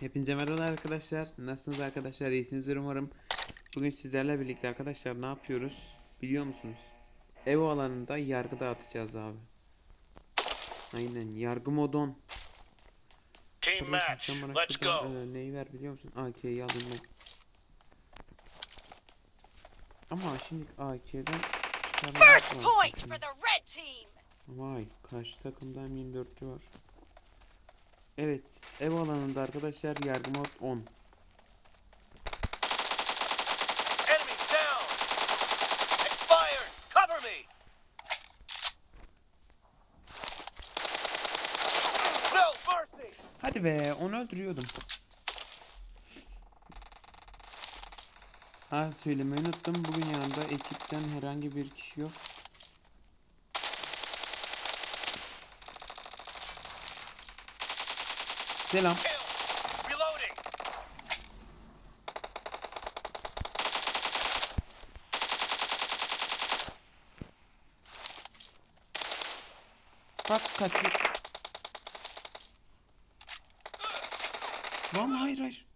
Hepinize merhaba arkadaşlar. Nasılsınız arkadaşlar? İyisinizdir umarım. Bugün sizlerle birlikte arkadaşlar ne yapıyoruz? Biliyor musunuz? Ev alanında yargı dağıtacağız abi. Aynen yargı modon. Team match. Let's go. e, neyi ver biliyor musun? AK'yi alayım ben. Ama şimdi AK'den First point for the red team. Vay karşı takımda M24'lü var. Evet ev alanında arkadaşlar yargı mod 10. Enemy down. Expired. Cover me. No mercy. Hadi be onu öldürüyordum. Ha söylemeyi unuttum. Bugün yanımda ekipten herhangi bir kişi yok. Selam. Bak kaçıyor. Lan hayır hayır.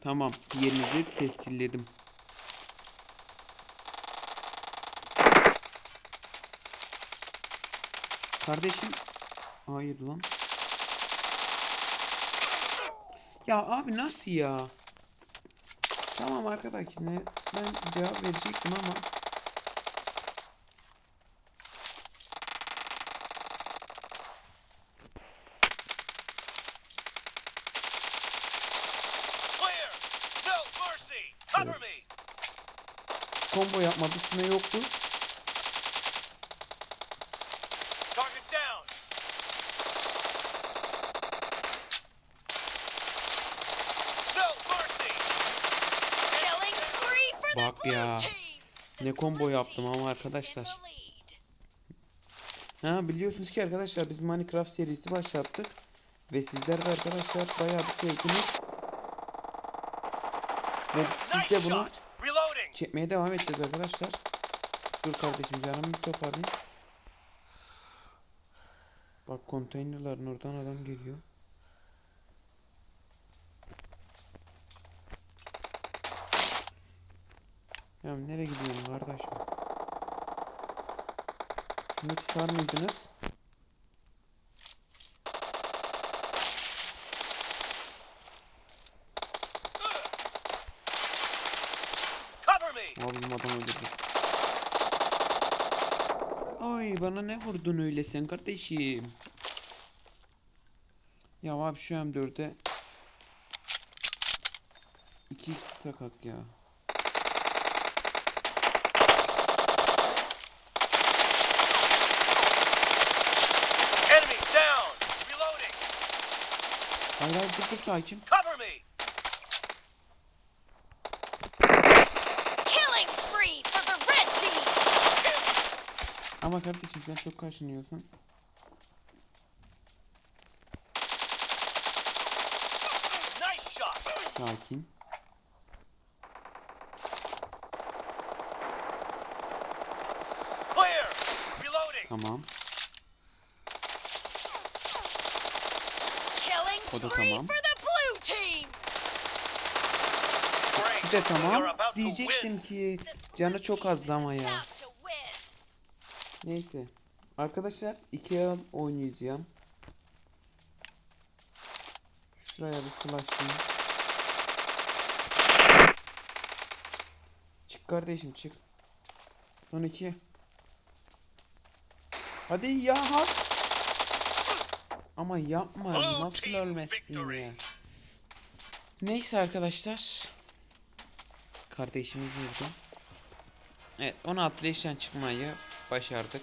Tamam yerinizi tescilledim. Kardeşim. Hayır lan. Ya abi nasıl ya? Tamam arkadaşlar ben cevap verecektim ama. Combo yapmak üstüne yoktu. Target down. No mercy. Killing spree for the Bak blue ya. Ne combo yaptım ama arkadaşlar. Ha biliyorsunuz ki arkadaşlar biz Minecraft serisi başlattık. Ve sizler de arkadaşlar bayağı bir sevdiniz. Ve biz de bunu çekmeye devam edeceğiz arkadaşlar. Dur kardeşim canımı bir toparlayayım. Bak konteynerların oradan adam geliyor. Ya nereye gidiyorsun kardeşim? Bunu tutar mıydınız? Abim adam öldürdü. Ay bana ne vurdun öyle sen kardeşim? Ya abi şu M4'e 2x takak ya. Enemy down. Reloading. Hayır hayır dur dur sakin. Cover me. Killing spree for the red team. Ama kardeşim sen çok kaşınıyorsun. Nice shot. Sakin. Clear. Reloading. Tamam. Killing O da tamam. for the blue team. Great. Bir de tamam. about to Diyecektim win. ki canı çok az ama ya. About to win. Neyse. Arkadaşlar iki el oynayacağım. Şuraya bir flashlayayım. Çık kardeşim çık. Son iki. Hadi ya hak. Ama yapma nasıl ölmezsin ya. Neyse arkadaşlar. Kardeşimiz burada. Evet 16 leşten çıkmayı başardık.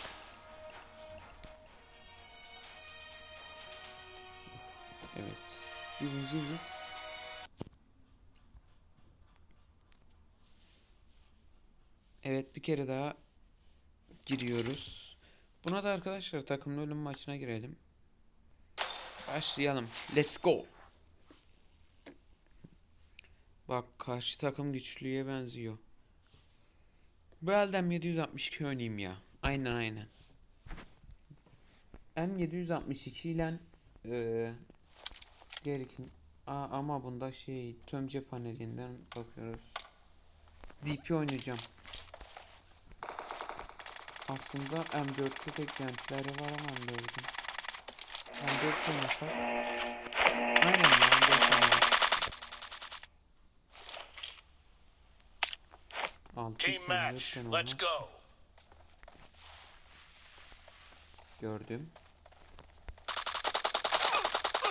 Evet. Birinciyiz. Evet bir kere daha giriyoruz. Buna da arkadaşlar takımlı ölüm maçına girelim. Başlayalım. Let's go. Bak karşı takım güçlüye benziyor. Bu elden 762 oynayayım ya. Aynen aynen. M762 ile eee gerekin. Aa, ama bunda şey tüm panelinden bakıyoruz. DP oynayacağım. Aslında M4'te beklentileri var ama M4'ün. M4 oynasak. Aynen ya M4 oynayalım. Altı Team x match. M4'ten Let's go. Gördüm.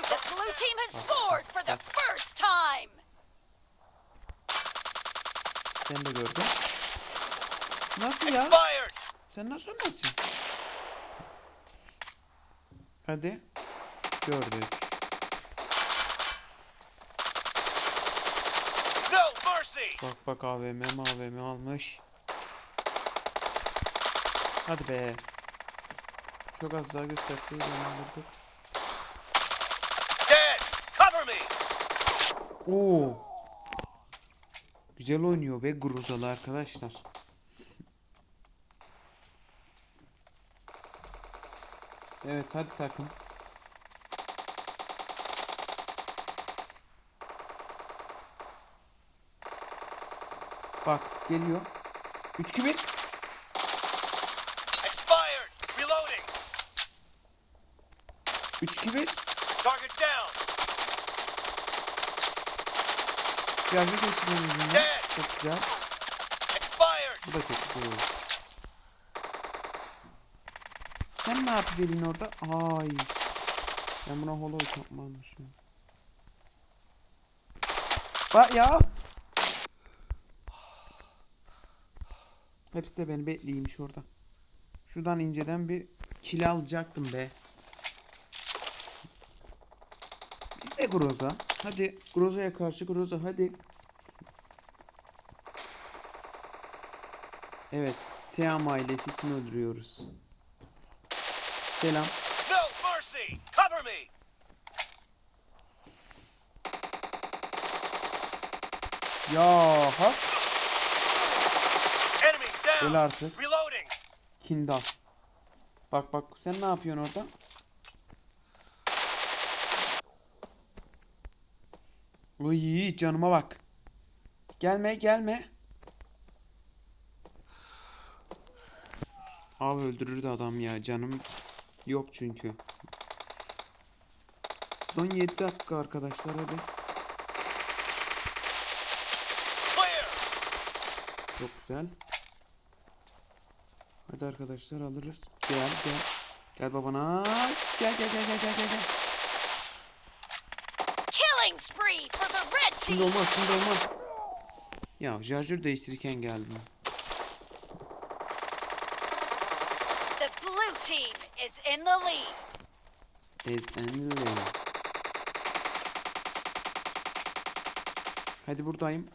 The blue team has scored for the first time. Sen de gördün. Nasıl ya? Expired. Sen nasıl ölmezsin? Hadi. Gördük. Bak bak AVM AVM almış. Hadi be. Çok az daha gösterseydi onu alırdık. Oo. Güzel oynuyor be Gruzalı arkadaşlar. Evet hadi takım. Bak geliyor. 3 2 1. Expired. Reloading. 3 2 1. Target down. Geçirelim bunu. Dead. Çok güzel. Bu da çok güzel. Sen ne yapıyorsun orada? Ay. Ben buna holo yapmamışım. Bak ya. Hepsi de beni bekleymiş orada. Şuradan inceden bir kill alacaktım be. Biz de Groza. Hadi Groza'ya karşı Groza hadi. Evet, Team ailesi için öldürüyoruz. Selam. No mercy. Cover me. Ya hak. Öl artık. Kindal. Bak bak sen ne yapıyorsun orada? Uy canıma bak. Gelme gelme. Abi öldürürdü adam ya canım yok çünkü. Son 7 dakika arkadaşlar hadi. Çok güzel. Hadi arkadaşlar alırız. Gel gel. Gel babana. Gel gel gel gel gel gel. Killing spree for the red Şimdi team. olmaz şimdi olmaz. Ya şarjör değiştirirken geldim. The blue team is in the lead. Ezenle. Hadi buradayım.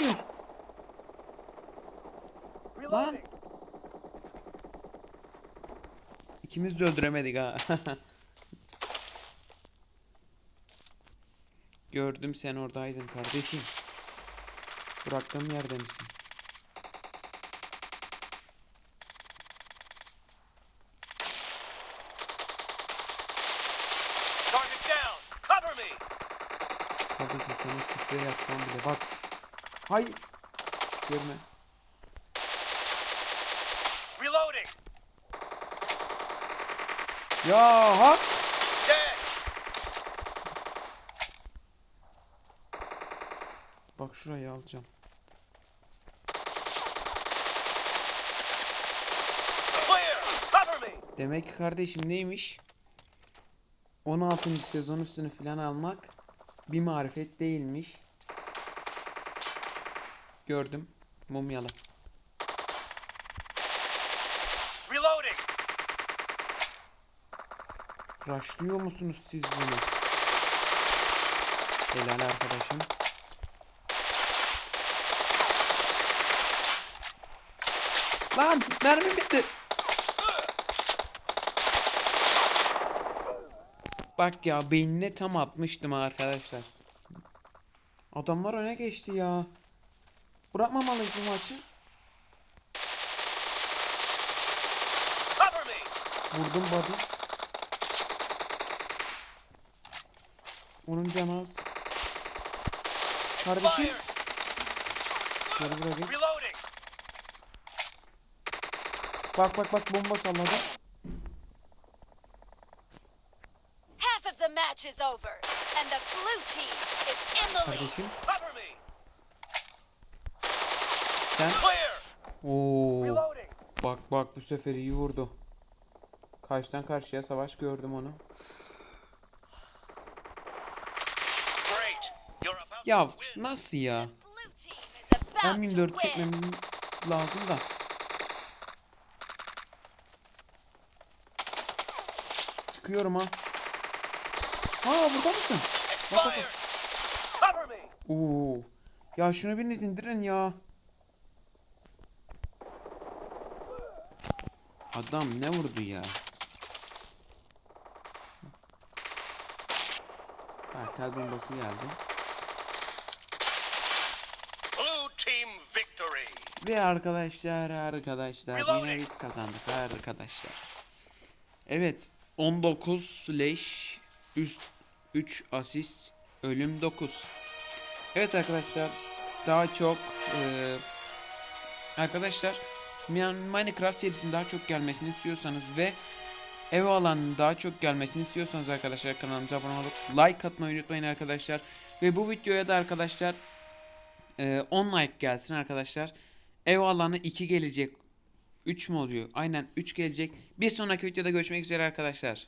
Hayır. Lan. İkimiz de öldüremedik ha. Gördüm sen oradaydın kardeşim. Bıraktığım yerde misin? Target down. Cover me. Kardeşim sana sprey yapsam bile bak. Hayır. Görme. Reloading. Ya. Dead. Bak şurayı alacağım. Demek ki kardeşim neymiş? 16. sezon üstünü falan almak bir marifet değilmiş. Gördüm. Mumyalı. Reloading. Rushlıyor musunuz siz bunu? Helal arkadaşım. Lan mermi bitti. Bak ya beynine tam atmıştım arkadaşlar. Adamlar öne geçti ya. Bırakmamalıyız bu maçı. Cover me. Vurdum body. Onun canı az. Kardeşim. Gel buraya gel. Bak bak bak bomba salladı. Half of the match is over, and the blue team is in the lead. Kardeşim. Sen. Oo. Bak bak bu sefer iyi vurdu. Karşıdan karşıya savaş gördüm onu. Ya nasıl ya? M24 win. çekmem lazım da. Çıkıyorum ha. Ha burada mısın? Cover me. Oo. Ya şunu biriniz indirin ya. Adam ne vurdu ya? Ha, tel bombası geldi. Blue team victory. Ve arkadaşlar arkadaşlar yine biz kazandık arkadaşlar. Evet 19 leş üst 3 asist ölüm 9. Evet arkadaşlar daha çok eee, arkadaşlar Minecraft serisinin daha çok gelmesini istiyorsanız ve ev alanının daha çok gelmesini istiyorsanız arkadaşlar kanalımıza abone olup like atmayı unutmayın arkadaşlar. Ve bu videoya da arkadaşlar ee, 10 like gelsin arkadaşlar. Ev alanı 2 gelecek. 3 mü oluyor? Aynen 3 gelecek. Bir sonraki videoda görüşmek üzere arkadaşlar.